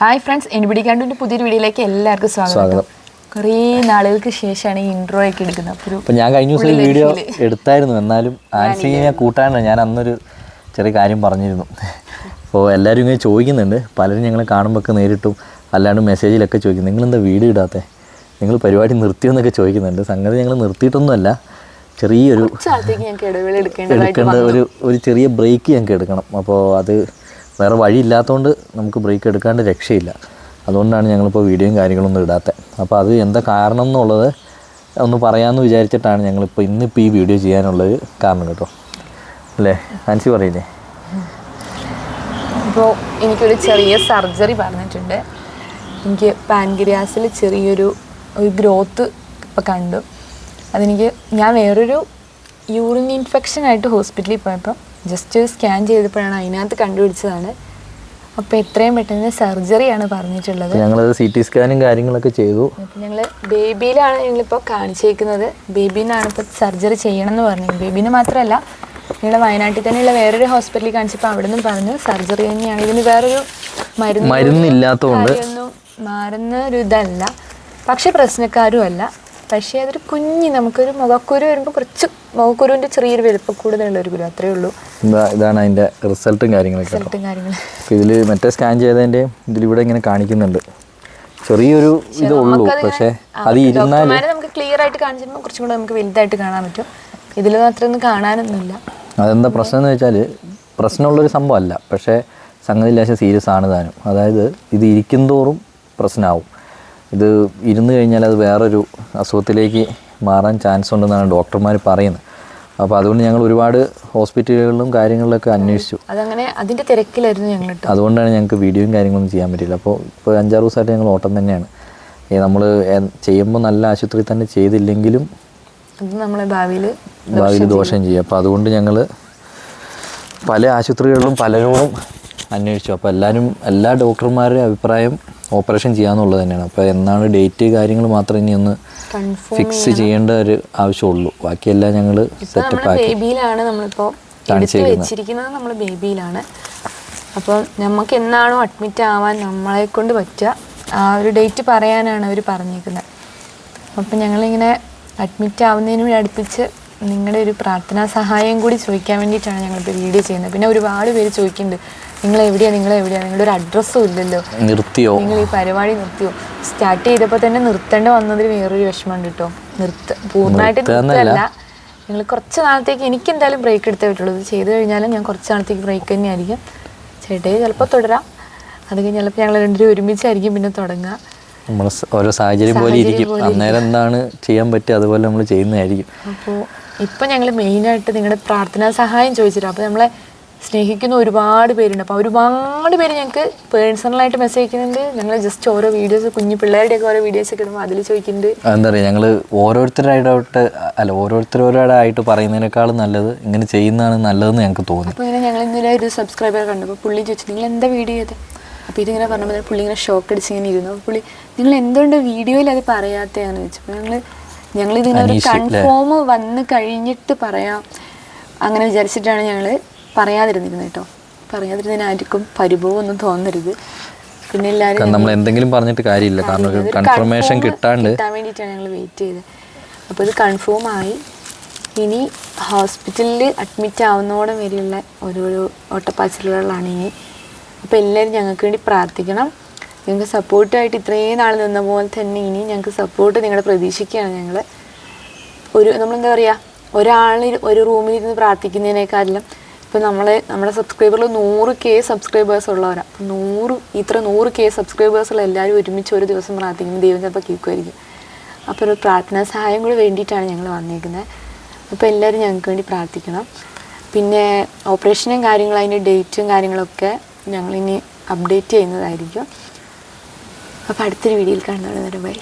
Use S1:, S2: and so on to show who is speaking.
S1: Hi friends എനിപിടിക്കാണ്ടിന്റെ പുതിയൊരു വീഡിയോയിലേക്ക് എല്ലാവർക്കും സ്വാഗതം. കുറേ നാളുകൾക്ക് ശേഷമാണ് ഈ ഇൻട്രോ ഒക്കെ എടുക്കുന്നത്. അപ്പോൾ
S2: ഞാൻ കഴിഞ്ഞ ദിവസം വീഡിയോ എടുത്തായിരുന്നു. എന്നാലും ആൻസിനെ കൂട്ടാനാണ് ഞാൻ അന്നൊരു ചെറിയ കാര്യം പറഞ്ഞിരുന്നു. അപ്പോൾ എല്ലാവരും ഇങ്ങനെ ചോദിക്കുന്നുണ്ട്. പലരും ഞങ്ങളെ കാണുമ്പോൾ നേരിട്ടും അല്ലാണ്ട് മെസ്സേജിലൊക്കെ ചോദിക്കും. നിങ്ങളെന്താ വീഡിയോ ഇടാത്തേ? നിങ്ങൾ പരിപാടി നിർത്തിയെന്നൊക്കെ ചോദിക്കുന്നുണ്ട്. സംഗതി ഞങ്ങൾ നിർത്തിയിട്ടൊന്നുമല്ല. ചെറിയൊരു എടുക്കേണ്ട ഒരു ഒരു ചെറിയ ബ്രേക്ക് ഞങ്ങൾക്ക് എടുക്കണം. അപ്പോൾ അത് വേറെ വഴിയില്ലാത്തതുകൊണ്ട് നമുക്ക് ബ്രേക്ക് എടുക്കാണ്ട് രക്ഷയില്ല. അതുകൊണ്ടാണ് ഞങ്ങളിപ്പോൾ വീഡിയോയും കാര്യങ്ങളൊന്നും ഇടാത്തത് അപ്പോൾ അത് എന്താ കാരണം എന്നുള്ളത് ഒന്ന് പറയാമെന്ന് വിചാരിച്ചിട്ടാണ് ഞങ്ങളിപ്പോൾ ഇന്നിപ്പോൾ ഈ വീഡിയോ ചെയ്യാനുള്ളൊരു കാരണം കേട്ടോ. അല്ലേ? ആൻസി പറയില്ലേ?
S1: ഇപ്പോൾ എനിക്കൊരു ചെറിയ സർജറി പറഞ്ഞിട്ടുണ്ട്. എനിക്ക് പാൻഗ്രിയാസിൽ ചെറിയൊരു ഒരു ഗ്രോത്ത് ഇപ്പോൾ കണ്ടു. അതെനിക്ക് ഞാൻ വേറൊരു യൂറിൻ ഇൻഫെക്ഷൻ ആയിട്ട് ഹോസ്പിറ്റലിൽ പോയപ്പോൾ ജസ്റ്റ് സ്കാൻ ചെയ്തപ്പോഴാണ് അതിനകത്ത് കണ്ടുപിടിച്ചതാണ്. അപ്പോൾ എത്രയും പെട്ടെന്ന് സർജറിയാണ് പറഞ്ഞിട്ടുള്ളത്.
S2: ഞങ്ങൾ സി ടി സ്കാനും കാര്യങ്ങളൊക്കെ ചെയ്തു.
S1: ഞങ്ങൾ ബേബിയിലാണ് ഞങ്ങളിപ്പോൾ കാണിച്ചേക്കുന്നത്. ബേബിനാണ് ഇപ്പോൾ സർജറി ചെയ്യണം എന്ന് പറഞ്ഞു ബേബിന് മാത്രമല്ല ഞങ്ങൾ വയനാട്ടിൽ തന്നെയുള്ള വേറൊരു ഹോസ്പിറ്റലിൽ കാണിച്ചപ്പോൾ അവിടെ നിന്നും പറഞ്ഞു സർജറി തന്നെയാണ്. ഇതിന് വേറൊരു മരുന്ന്
S2: മരുന്നില്ലാത്തതുകൊണ്ട്.
S1: മാറുന്ന ഒരു ഇതല്ല. പക്ഷെ പ്രശ്നക്കാരും അല്ല പക്ഷേ അതൊരു കുഞ്ഞ് നമുക്കൊരു മുഖക്കുരു വരുമ്പോൾ കുറച്ച് മുഖക്കുരുവിന്റെ ചെറിയൊരു വലുപ്പം കൂടുതലുള്ള ഒരു കുരു അത്രേ ഉള്ളൂ.
S2: ഇതാണ് അതിന്റെ റിസൾട്ടും കാര്യങ്ങളൊക്കെ
S1: റിസൾട്ടും
S2: കാര്യങ്ങളും. ഇതിൽ മറ്റേ സ്കാൻ ചെയ്തതിന്റെയും ഇതിലിവിടെ ഇങ്ങനെ കാണിക്കുന്നുണ്ട്. ചെറിയൊരു ഇതേ ഉള്ളൂ പക്ഷേ അത് ഇരുന്നാൽ
S1: നമുക്ക് ക്ലിയർ ആയിട്ട് കാണിച്ചിരുമ്പോൾ കുറച്ചും കൂടെ നമുക്ക് വലുതായിട്ട് കാണാൻ പറ്റും. ഇതിൽ മാത്രമൊന്നും കാണാനൊന്നുമില്ല.
S2: അതെന്താ പ്രശ്നം എന്ന് വെച്ചാൽ പ്രശ്നമുള്ളൊരു സംഭവമല്ല പക്ഷേ സംഗതി ലേശം സീരിയസ് ആണ് താനും. അതായത് ഇത് ഇരിക്കും തോറും പ്രശ്നമാവും ഇത് ഇരുന്ന് കഴിഞ്ഞാൽ അത് വേറൊരു അസുഖത്തിലേക്ക് മാറാൻ ചാൻസ് ഉണ്ടെന്നാണ് ഡോക്ടർമാർ പറയുന്നത്. അപ്പോൾ അതുകൊണ്ട് ഞങ്ങൾ ഒരുപാട് ഹോസ്പിറ്റലുകളിലും കാര്യങ്ങളിലൊക്കെ അന്വേഷിച്ചു.
S1: അതങ്ങനെ അതിന്റെ തിരക്കിലായിരുന്നു ഞങ്ങൾ
S2: അതുകൊണ്ടാണ് ഞങ്ങൾക്ക് വീഡിയോയും കാര്യങ്ങളൊന്നും ചെയ്യാൻ പറ്റില്ല അപ്പോൾ ഇപ്പോൾ അഞ്ചാറ് ദിവസമായിട്ട് ഞങ്ങൾ ഓട്ടം തന്നെയാണ്. നമ്മൾ ചെയ്യുമ്പോൾ നല്ല ആശുപത്രി തന്നെ ചെയ്തില്ലെങ്കിലും
S1: നമ്മളെ ഭാവിയിൽ
S2: ഭാവിയിൽ ദോഷം ചെയ്യും. അപ്പോൾ അതുകൊണ്ട് ഞങ്ങൾ പല ആശുപത്രികളിലും പലരോടും അന്വേഷിച്ചു. അപ്പോൾ എല്ലാവരും എല്ലാ ഡോക്ടർമാരുടെയും അഭിപ്രായം ഓപ്പറേഷൻ ചെയ്യാന്നുള്ളത് തന്നെയാണ്. അപ്പോൾ എന്നാണ് ഡേറ്റ് കാര്യങ്ങൾ മാത്രം ഇനി ഒന്ന് ഫിക്സ് ചെയ്യേണ്ട ഒരു ആവശ്യമുള്ളൂ. ബാക്കിയെല്ലാം ഞങ്ങൾ സെറ്റപ്പ് ആക്കി
S1: ബേബിയിലാണ് നമ്മളിപ്പോൾ വെച്ചിരിക്കുന്നത് നമ്മൾ ബേബിയിലാണ് അപ്പോൾ നമുക്ക് എന്നാണോ അഡ്മിറ്റ് ആവാൻ നമ്മളെ കൊണ്ട് പറ്റുക ആ ഒരു ഡേറ്റ് പറയാനാണ് അവർ പറഞ്ഞേക്കുന്നത് അപ്പം ഞങ്ങളിങ്ങനെ അഡ്മിറ്റ് ആവുന്നതിന് വേണ്ടി അടുപ്പിച്ച് നിങ്ങളുടെ ഒരു പ്രാർത്ഥനാ സഹായം കൂടി ചോദിക്കാൻ വേണ്ടിയിട്ടാണ് ഞങ്ങളിപ്പോൾ വീഡിയോ ചെയ്യുന്നത്. പിന്നെ ഒരുപാട് പേര് ചോദിക്കുന്നുണ്ട് നിങ്ങൾ എവിടെയാണ് നിങ്ങൾ എവിടെയാണ് നിങ്ങളുടെ ഒരു അഡ്രസ്സും ഇല്ലല്ലോ.
S2: നിർത്തിയോ?
S1: നിങ്ങൾ ഈ പരിപാടി നിർത്തിയോ? സ്റ്റാർട്ട് ചെയ്തപ്പോൾ തന്നെ നിർത്തേണ്ട വന്നതിൽ വേറൊരു വിഷമമുണ്ട് കേട്ടോ നിർത്ത പൂർണമായിട്ട് നിർത്തല്ല. നിങ്ങൾ കുറച്ച് നാളത്തേക്ക് എനിക്ക് എന്തായാലും ബ്രേക്ക് എടുത്തേ പറ്റുള്ളൂ. ഇത് ചെയ്ത് കഴിഞ്ഞാലും ഞാൻ കുറച്ച് നാളത്തേക്ക് ബ്രേക്ക് തന്നെയായിരിക്കും. ചേട്ടയെ ചിലപ്പോൾ തുടരാം. അത് കഴിഞ്ഞ് ചിലപ്പോൾ ഞങ്ങൾ രണ്ടുപേരും ഒരുമിച്ചായിരിക്കും പിന്നെ തുടങ്ങുക.
S2: നമ്മൾ ഓരോ സാഹചര്യം പോലെ ഇരിക്കും. അന്നേരം എന്താണ് ചെയ്യാൻ പറ്റുക? അതുപോലെ നമ്മൾ ചെയ്യുന്നതായിരിക്കും.
S1: അപ്പോൾ ഇപ്പം ഞങ്ങൾ മെയിനായിട്ട് നിങ്ങളുടെ പ്രാർത്ഥനാ സഹായം ചോദിച്ചിട്ട് അപ്പോൾ നമ്മളെ സ്നേഹിക്കുന്ന ഒരുപാട് പേരുണ്ട്. അപ്പോൾ ഒരുപാട് പേര് ഞങ്ങൾക്ക് പേഴ്സണലായിട്ട് മെസ്സേജ് അയക്കുന്നുണ്ട്. ഞങ്ങൾ ജസ്റ്റ് ഓരോ വീഡിയോസ് കുഞ്ഞു പിള്ളേരുടെയൊക്കെ ഓരോ വീഡിയോസ് ഒക്കെ ഇടുമ്പോൾ അതിൽ ചോദിക്കുന്നുണ്ട്.
S2: എന്താ പറയുക ഞങ്ങൾ ഓരോരുത്തരായിട്ട് അല്ല ഓരോരുത്തരോടായിട്ട് പറയുന്നതിനേക്കാളും നല്ലത് ഇങ്ങനെ ചെയ്യുന്നതാണ് നല്ലതെന്ന് ഞങ്ങൾക്ക് തോന്നി.
S1: അപ്പോൾ ഇങ്ങനെ ഞങ്ങൾ ഇന്നലെ ഒരു സബ്സ്ക്രൈബർ കണ്ടു. അപ്പോൾ പുള്ളി ചോദിച്ചു നിങ്ങൾ എന്താ വീഡിയോ ചെയ്തത് അപ്പോൾ ഇതിങ്ങനെ പറഞ്ഞപ്പോൾ പുള്ളി ഇങ്ങനെ ഷോക്ക് അടിച്ച് ഇങ്ങനെ ഇരുന്നു. അപ്പോൾ പുള്ളി നിങ്ങൾ എന്തുകൊണ്ട് വീഡിയോയിൽ അത് പറയാത്തതെന്ന് ചോദിച്ചപ്പോൾ ഞങ്ങൾ ഞങ്ങൾ ഇതിനൊരു
S2: കൺഫോം
S1: കൺഫേം വന്ന് കഴിഞ്ഞിട്ട് പറയാം. അങ്ങനെ വിചാരിച്ചിട്ടാണ് ഞങ്ങൾ പറയാതിരുന്നിരുന്നത് കേട്ടോ. പറയാതിരുന്നതിനായിരിക്കും ആർക്കും പരിഭവം ഒന്നും തോന്നരുത്. പിന്നെ എല്ലാവരും
S2: നമ്മൾ എന്തെങ്കിലും പറഞ്ഞിട്ട് കാര്യമില്ല. കാരണം ഒരു കൺഫർമേഷൻ കിട്ടാണ്ട്
S1: കിട്ടാൻ വേണ്ടിയിട്ടാണ് ഞങ്ങൾ വെയിറ്റ് ചെയ്തത്. അപ്പോൾ ഇത് കൺഫേം ആയി. ഇനി ഹോസ്പിറ്റലിൽ അഡ്മിറ്റ് ആവുന്നതോടെ വരെയുള്ള ഓരോരോ ഓട്ടപ്പാച്ചിലുകളാണ് ഇനി. അപ്പോൾ എല്ലാവരും ഞങ്ങൾക്ക് വേണ്ടി പ്രാർത്ഥിക്കണം. ഞങ്ങൾക്ക് സപ്പോർട്ടായിട്ട് ഇത്രയും നാൾ നിന്ന പോലെ തന്നെ ഇനി ഞങ്ങൾക്ക് സപ്പോർട്ട് നിങ്ങളുടെ പ്രതീക്ഷിക്കുകയാണ് ഞങ്ങൾ ഒരു നമ്മളെന്താ പറയുക ഒരാൾ ഒരു റൂമിൽ ഇരുന്ന് പ്രാർത്ഥിക്കുന്നതിനേക്കാളും ഇപ്പം നമ്മളെ നമ്മുടെ സബ്സ്ക്രൈബറിൽ നൂറ് കെ സബ്സ്ക്രൈബേഴ്സ് ഉള്ളവരാണ് അപ്പം നൂറ് ഇത്ര നൂറ് കെ സബ്സ്ക്രൈബേഴ്സുള്ള എല്ലാവരും ഒരുമിച്ച് ഒരു ദിവസം പ്രാർത്ഥിക്കുമ്പോൾ ദൈവം ചിലപ്പോൾ കേൾക്കുമായിരിക്കും അപ്പോൾ ഒരു പ്രാർത്ഥനാ സഹായം കൂടി വേണ്ടിയിട്ടാണ് ഞങ്ങൾ വന്നിരിക്കുന്നത് അപ്പോൾ എല്ലാവരും ഞങ്ങൾക്ക് വേണ്ടി പ്രാർത്ഥിക്കണം. പിന്നെ ഓപ്പറേഷനും കാര്യങ്ങളും അതിന്റെ ഡേറ്റും കാര്യങ്ങളൊക്കെ ഞങ്ങളിനി അപ്ഡേറ്റ് ചെയ്യുന്നതായിരിക്കും. അപ്പോൾ അടുത്തൊരു വീഡിയോയിൽ കാണുന്നതാണ് ബൈ